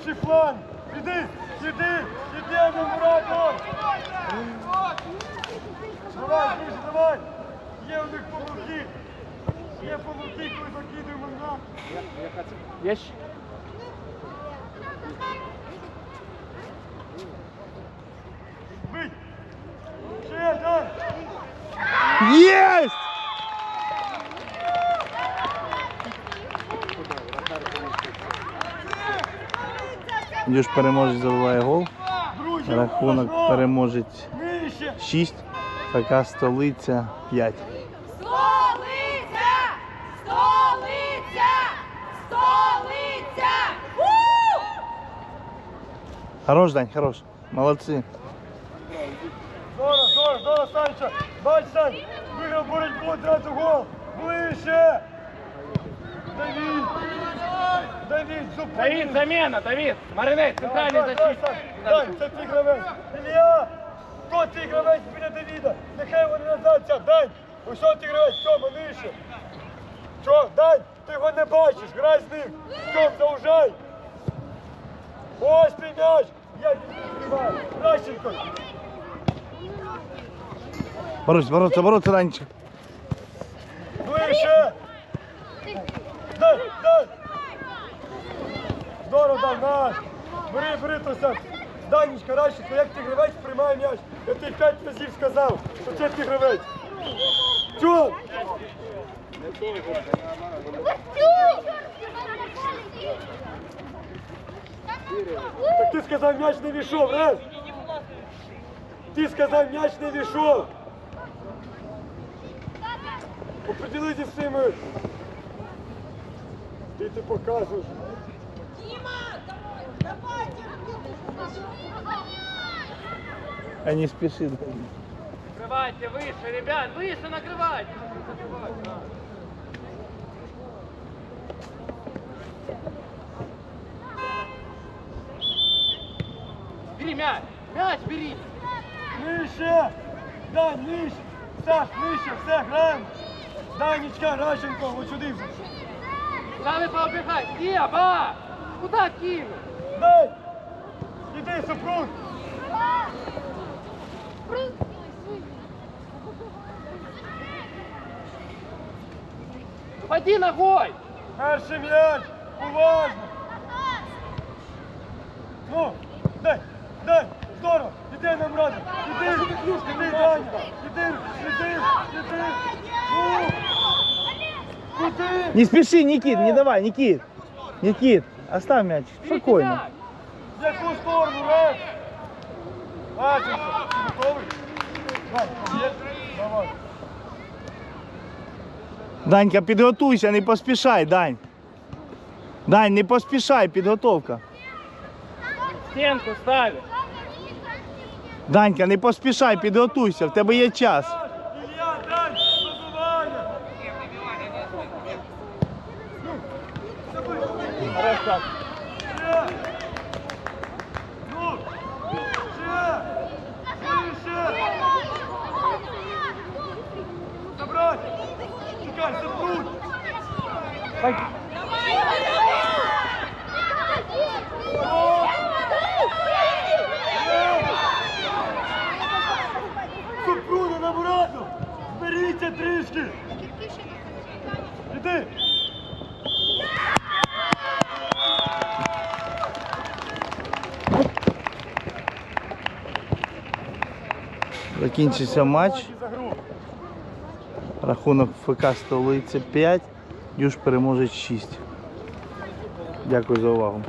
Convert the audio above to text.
інший план. Іди, іди, іди, не Муратов. Давай, друзі, давай. Є у них помилки. Є помилки, коли закидуємо на. Є ще? Бить. Ще, дай. Єсть! Дюш переможець забиває гол. Рахунок переможець Нижче. 6. ФК столиця 5. Столиця! Столиця! Столиця! Хорош, Дань, хорош. Молодці. Здорово, здорово, здорово, Санчо. Бач, Сань, виграв боротьбу, одразу гол. Ближче. Давід. Давід, зупини. Давид, замена, Давид. Маринет, центральний Дай, дай, защитник. Дай, це твій гравець. Ілля, хто твій гравець біля Давіда? Нехай вони назад Дань. Ось що ти гравець, Тьома, нижче. Що, Дань, ти його не бачиш, грай з ним. Тьом, заужай. Ось твій м'яч. Я. Ращенко. Бороться, бороться, бороться, Данчик. Ближче! Дай, дай! Здорово, дай, наш! Бери, бери, Тося! Данечка, Ращенко, як ти гравець, приймає м'яч. Я тобі п'ять разів сказав, що це ти гравець. Чого? Так ти сказав, м'яч не війшов, раз! Ти сказав, м'яч не війшов! Определитесь з цими. Ти ти показуєш. А не спіши. Накрывайте выше, ребят, выше накрывайте. Бери мяч, мяч бери. Нижче! Дай, нижче! Саш, нижче, все, граємо! Данечка, Ращенко, от сюди вже. Куда вы поубегать? Еба! Куда кинул? Дай! Іди, супруг! Поди ногой! Перший м'яч! Уважно! Ну, дай, дай! Здорово! Іди нам разом! Іди! Іди, Даня! Іди, іди, іди! Ну! Куди? Не спеши, Никит, не давай, Никит. Никит, Оставь мяч. Спокойно. В яку сторону, раз? Ращенко, ти готовий? Давай, є? Давай. Данька, підготуйся, не поспішай, Дань. Дань, не поспішай, підготовка. Стенку ставит. Данька, не поспішай, підготуйся, в тебе є час. Ілля, дай, добивання! Ще! Забрать! Чекай! Супруги на! Зберіться трішки! Закінчився матч. Рахунок ФК столиці 5, Дюш переможе 6. Дякую за увагу.